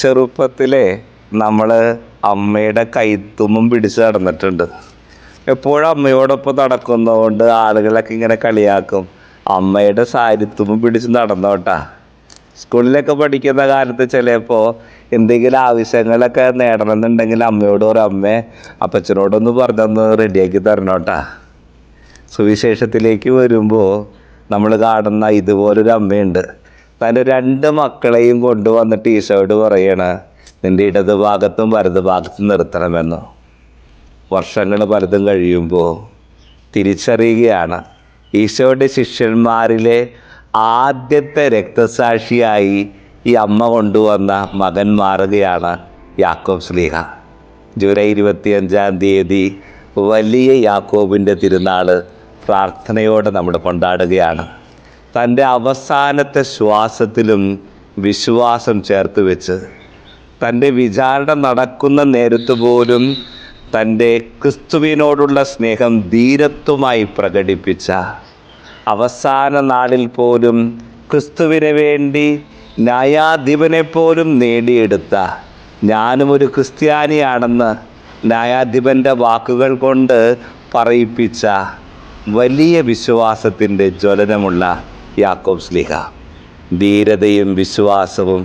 ചെറുപ്പത്തിലെ നമ്മൾ അമ്മയുടെ കൈത്തുമ്പും പിടിച്ച് നടന്നിട്ടുണ്ട്. എപ്പോഴും അമ്മയോടൊപ്പം നടക്കുന്നതുകൊണ്ട് ആളുകളൊക്കെ ഇങ്ങനെ കളിയാക്കും. അമ്മയുടെ സാരിത്തുമ്പും പിടിച്ച് നടന്നോട്ടാ. സ്കൂളിലൊക്കെ പഠിക്കുന്ന കാലത്ത് ചിലപ്പോൾ എന്തെങ്കിലും ആവശ്യങ്ങളൊക്കെ നേടണമെന്നുണ്ടെങ്കിൽ അമ്മയോട് ഒരു അമ്മേ അപ്പച്ചനോടൊന്ന് പറഞ്ഞൊന്ന് റെഡിയാക്കി തരണോട്ടാ. സുവിശേഷത്തിലേക്ക് വരുമ്പോൾ നമ്മൾ കാണുന്ന ഇതുപോലൊരു അമ്മയുണ്ട്. തന്റെ രണ്ട് മക്കളെയും കൊണ്ടുവന്നിട്ട് ഈശോയോട് പറയണ നിന്റെ ഇടത് ഭാഗത്തും വലത് ഭാഗത്തും നിർത്തണമെന്ന്. വർഷങ്ങൾ പലതും കഴിയുമ്പോൾ തിരിച്ചറിയുകയാണ്. ഈശോയുടെ ശിഷ്യന്മാരിലെ ആദ്യത്തെ രക്തസാക്ഷിയായി ഈ അമ്മ കൊണ്ടുവന്ന മകൻ മാറുകയാണ് യാക്കോബ് സ്ലീഹ. ജൂലൈ ഇരുപത്തിയഞ്ചാം തീയതി വലിയ യാക്കോബിന്റെ തിരുനാൾ പ്രാർത്ഥനയോടെ നമ്മൾ കൊണ്ടാടുകയാണ്. തന്റെ അവസാനത്തെ ശ്വാസത്തിലും വിശ്വാസം ചേർത്ത് വെച്ച് തന്റെ വിചാരണ നടക്കുന്ന നേരത്ത് പോലും തന്റെ ക്രിസ്തുവിനോടുള്ള സ്നേഹം ധീരത്വമായി പ്രകടിപ്പിച്ച അവസാന നാളിൽ പോലും ക്രിസ്തുവിന് വേണ്ടി ന്യായാധിപനെ പോലും നേടിയെടുത്ത ഞാനും ഒരു ക്രിസ്ത്യാനിയാണെന്ന് ന്യായാധിപന്റെ വാക്കുകൾ കൊണ്ട് പറയിപ്പിച്ച വലിയ വിശ്വാസത്തിന്റെ ജ്വലനമുള്ള യാക്കോബ് സ്ലിഹ ധീരതയും വിശ്വാസവും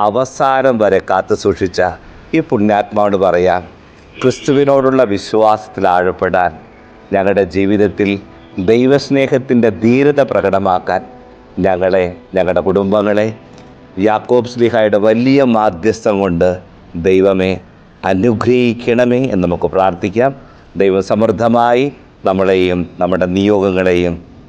അവസാനം വരെ കാത്തു സൂക്ഷിച്ച ഈ പുണ്യാത്മാവോട് പറയാം ക്രിസ്തുവിനോടുള്ള വിശ്വാസത്തിൽ ആഴപ്പെടാൻ ഞങ്ങളുടെ ജീവിതത്തിൽ ദൈവസ്നേഹത്തിന്റെ ധീരത പ്രകടമാക്കാൻ ഞങ്ങളെ ഞങ്ങളുടെ കുടുംബങ്ങളെ യാക്കോബ് സ്ലിഹായുടെ വലിയ മാധ്യസ്ഥം കൊണ്ട് ദൈവമേ അനുഗ്രഹിക്കണമേ എന്ന് നമുക്ക് പ്രാർത്ഥിക്കാം. ദൈവം സമൃദ്ധമായി നമ്മളെയും നമ്മുടെ നിയോഗങ്ങളെയും